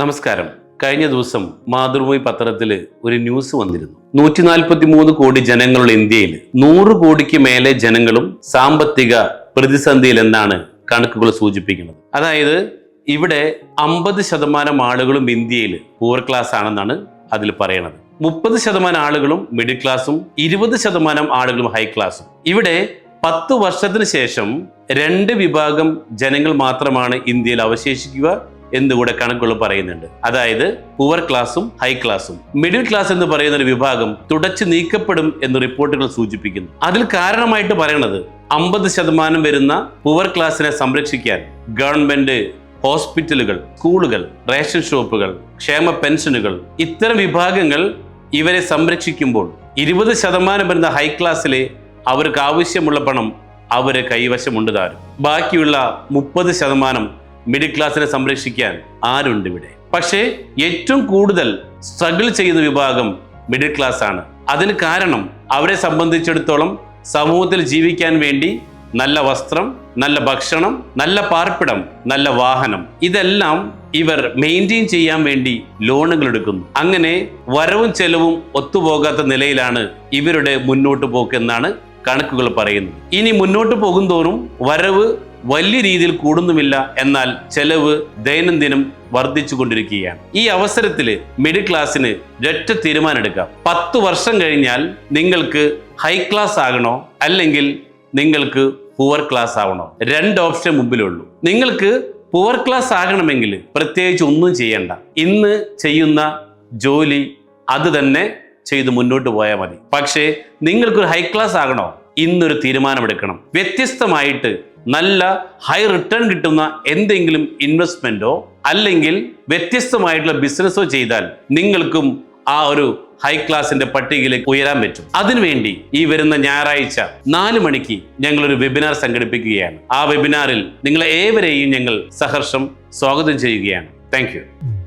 നമസ്കാരം. കഴിഞ്ഞ ദിവസം മാതൃഭൂമി പത്രത്തിൽ ഒരു ന്യൂസ് വന്നിരുന്നു. നൂറ്റി നാൽപ്പത്തി മൂന്ന് കോടി ജനങ്ങളുള്ള ഇന്ത്യയിൽ നൂറ് കോടിക്ക് മേലെ ജനങ്ങളും സാമ്പത്തിക പ്രതിസന്ധിയിൽ എന്നാണ് കണക്കുകൾ സൂചിപ്പിക്കുന്നത്. അതായത് ഇവിടെ അമ്പത് ശതമാനം ആളുകളും ഇന്ത്യയിൽ പൂർ ക്ലാസ് ആണെന്നാണ് അതിൽ പറയണത്. മുപ്പത് ശതമാനം ആളുകളും മിഡിൽ ക്ലാസും ഇരുപത് ശതമാനം ആളുകളും ഹൈ ക്ലാസും ഇവിടെ പത്ത് വർഷത്തിന് ശേഷം രണ്ട് വിഭാഗം ജനങ്ങൾ മാത്രമാണ് ഇന്ത്യയിൽ അവശേഷിക്കുക എന്നുകൂടെ കണക്കുകൾ പറയുന്നുണ്ട്. അതായത് പുവർ ക്ലാസും ഹൈ ക്ലാസും മിഡിൽ ക്ലാസ് എന്ന് പറയുന്ന ഒരു വിഭാഗം തുടച്ചു നീക്കപ്പെടും എന്ന് റിപ്പോർട്ടുകൾ സൂചിപ്പിക്കുന്നു. അതിൽ കാരണമായിട്ട് പറയണത് അമ്പത് ശതമാനം വരുന്ന പുവർ ക്ലാസിനെ സംരക്ഷിക്കാൻ ഗവൺമെന്റ് ഹോസ്പിറ്റലുകൾ സ്കൂളുകൾ റേഷൻ ഷോപ്പുകൾ ക്ഷേമ പെൻഷനുകൾ ഇത്തരം വിഭാഗങ്ങൾ ഇവരെ സംരക്ഷിക്കുമ്പോൾ ഇരുപത് ശതമാനം വരുന്ന ഹൈ ക്ലാസ്സിലെ അവർക്ക് ആവശ്യമുള്ള പണം അവരെ കൈവശമുണ്ട് താരും ബാക്കിയുള്ള മുപ്പത് ശതമാനം മിഡിൽ ക്ലാസ്സിനെ സംരക്ഷിക്കാൻ ആരുണ്ട് ഇവിടെ? പക്ഷേ ഏറ്റവും കൂടുതൽ സ്ട്രഗിൾ ചെയ്യുന്ന വിഭാഗം മിഡിൽ ക്ലാസ് ആണ്. അതിന് കാരണം അവരെ സംബന്ധിച്ചിടത്തോളം സമൂഹത്തിൽ ജീവിക്കാൻ വേണ്ടി നല്ല വസ്ത്രം നല്ല ഭക്ഷണം നല്ല പാർപ്പിടം നല്ല വാഹനം ഇതെല്ലാം ഇവർ മെയിന്റെയിൻ ചെയ്യാൻ വേണ്ടി ലോണുകൾ എടുക്കുന്നു. അങ്ങനെ വരവും ചെലവും ഒത്തുപോകാത്ത നിലയിലാണ് ഇവരുടെ മുന്നോട്ട് പോക്ക് എന്നാണ് കണക്കുകൾ പറയുന്നത്. ഇനി മുന്നോട്ട് പോകുന്തോറും വരവ് വലിയ രീതിയിൽ കൂടുന്നുമില്ല എന്നാൽ ചെലവ് ദൈനംദിനം വർദ്ധിച്ചു കൊണ്ടിരിക്കുകയാണ് ഈ അവസരത്തിൽ മിഡിൽ ക്ലാസ്സിന് ഒരൊറ്റ തീരുമാനം എടുക്കാം പത്ത് വർഷം കഴിഞ്ഞാൽ നിങ്ങൾക്ക് ഹൈ ക്ലാസ് ആകണോ? അല്ലെങ്കിൽ നിങ്ങൾക്ക് പുവർ ക്ലാസ് ആവണോ? രണ്ട് ഓപ്ഷൻ മുമ്പിലുള്ളൂ. നിങ്ങൾക്ക് പുവർ ക്ലാസ് ആകണമെങ്കിൽ പ്രത്യേകിച്ച് ഒന്നും ചെയ്യണ്ട. ഇന്ന് ചെയ്യുന്ന ജോലി അത് തന്നെ ചെയ്ത് മുന്നോട്ട് പോയാൽ മതി. പക്ഷേ നിങ്ങൾക്കൊരു ഹൈ ക്ലാസ് ആകണോ? ഇന്നൊരു തീരുമാനമെടുക്കണം. വ്യത്യസ്തമായിട്ട് നല്ല ഹൈ റിട്ടേൺ കിട്ടുന്ന എന്തെങ്കിലും ഇൻവെസ്റ്റ്മെന്റോ അല്ലെങ്കിൽ വ്യത്യസ്തമായിട്ടുള്ള ബിസിനസ്സോ ചെയ്താൽ നിങ്ങൾക്കും ആ ഒരു ഹൈ ക്ലാസിന്റെ പട്ടികയിലേക്ക് ഉയരാൻ പറ്റും. അതിനുവേണ്ടി ഈ വരുന്ന ഞായറാഴ്ച നാല് മണിക്ക് ഞങ്ങൾ ഒരു വെബിനാർ സംഘടിപ്പിക്കുകയാണ്. ആ വെബിനാറിൽ നിങ്ങളെ ഏവരെയും ഞങ്ങൾ സഹർഷം സ്വാഗതം ചെയ്യുകയാണ്. താങ്ക്